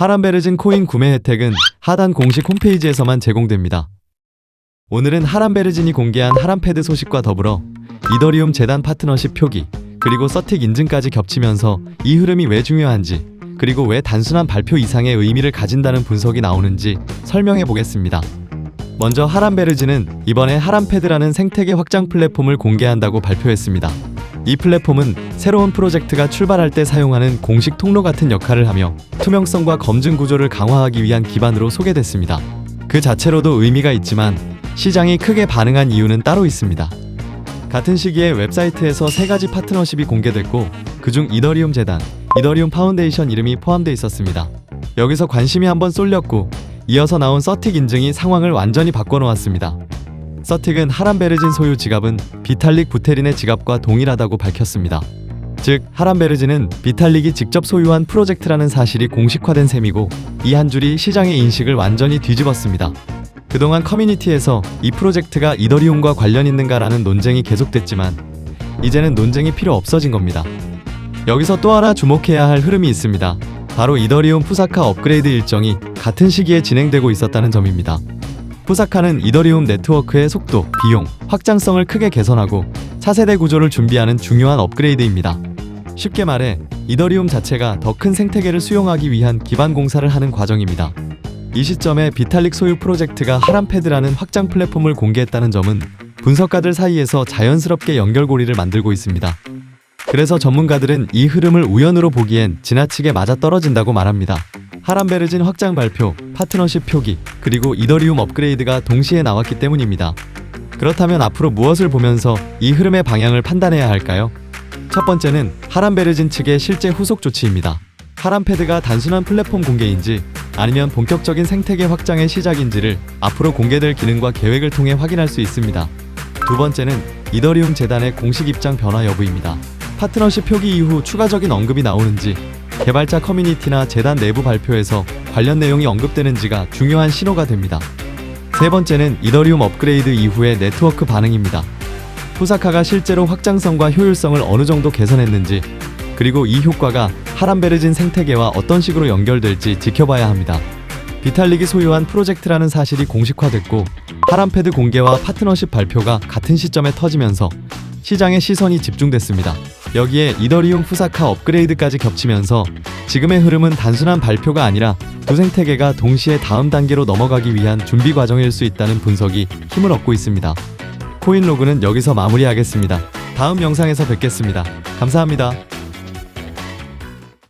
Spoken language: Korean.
하람베르진 코인 구매 혜택은 하단 공식 홈페이지에서만 제공됩니다. 오늘은 하람베르진이 공개한 하람패드 소식과 더불어 이더리움 재단 파트너십 표기 그리고 서틱 인증까지 겹치면서 이 흐름이 왜 중요한지 그리고 왜 단순한 발표 이상의 의미를 가진다는 분석이 나오는지 설명해 보겠습니다. 먼저 하람베르진은 이번에 하람패드라는 생태계 확장 플랫폼을 공개한다고 발표했습니다. 이 플랫폼은 새로운 프로젝트가 출발할 때 사용하는 공식 통로 같은 역할을 하며 투명성과 검증 구조를 강화하기 위한 기반으로 소개됐습니다. 그 자체로도 의미가 있지만 시장이 크게 반응한 이유는 따로 있습니다. 같은 시기에 웹사이트에서 세 가지 파트너십이 공개됐고 그중 이더리움 재단, 이더리움 파운데이션 이름이 포함되어 있었습니다. 여기서 관심이 한번 쏠렸고 이어서 나온 서틱 인증이 상황을 완전히 바꿔놓았습니다. 서틱은 하람베르진 소유 지갑은 비탈릭 부테린의 지갑과 동일하다고 밝혔습니다. 즉 하람베르진은 비탈릭이 직접 소유한 프로젝트라는 사실이 공식화된 셈이고 이 한 줄이 시장의 인식을 완전히 뒤집었습니다. 그동안 커뮤니티에서 이 프로젝트가 이더리움과 관련 있는가라는 논쟁이 계속됐지만 이제는 논쟁이 필요 없어진 겁니다. 여기서 또 하나 주목해야 할 흐름이 있습니다. 바로 이더리움 푸사카 업그레이드 일정이 같은 시기에 진행되고 있었다는 점입니다. 푸사카는 이더리움 네트워크의 속도, 비용, 확장성을 크게 개선하고 차세대 구조를 준비하는 중요한 업그레이드입니다. 쉽게 말해 이더리움 자체가 더 큰 생태계를 수용하기 위한 기반 공사를 하는 과정입니다. 이 시점에 비탈릭 소유 프로젝트가 하람패드라는 확장 플랫폼을 공개했다는 점은 분석가들 사이에서 자연스럽게 연결고리를 만들고 있습니다. 그래서 전문가들은 이 흐름을 우연으로 보기엔 지나치게 맞아떨어진다고 말합니다. 하람베르진 확장 발표, 파트너십 표기, 그리고 이더리움 업그레이드가 동시에 나왔기 때문입니다. 그렇다면 앞으로 무엇을 보면서 이 흐름의 방향을 판단해야 할까요? 첫 번째는 하람베르진 측의 실제 후속 조치입니다. 하람패드가 단순한 플랫폼 공개인지 아니면 본격적인 생태계 확장의 시작인지를 앞으로 공개될 기능과 계획을 통해 확인할 수 있습니다. 두 번째는 이더리움 재단의 공식 입장 변화 여부입니다. 파트너십 표기 이후 추가적인 언급이 나오는지 개발자 커뮤니티나 재단 내부 발표에서 관련 내용이 언급되는지가 중요한 신호가 됩니다. 세 번째는 이더리움 업그레이드 이후의 네트워크 반응입니다. 푸사카가 실제로 확장성과 효율성을 어느 정도 개선했는지 그리고 이 효과가 하람베르진 생태계와 어떤 식으로 연결될지 지켜봐야 합니다. 비탈릭이 소유한 프로젝트라는 사실이 공식화됐고 하람패드 공개와 파트너십 발표가 같은 시점에 터지면서 시장의 시선이 집중됐습니다. 여기에 이더리움 푸사카 업그레이드까지 겹치면서 지금의 흐름은 단순한 발표가 아니라 두 생태계가 동시에 다음 단계로 넘어가기 위한 준비 과정일 수 있다는 분석이 힘을 얻고 있습니다. 코인로그는 여기서 마무리하겠습니다. 다음 영상에서 뵙겠습니다. 감사합니다.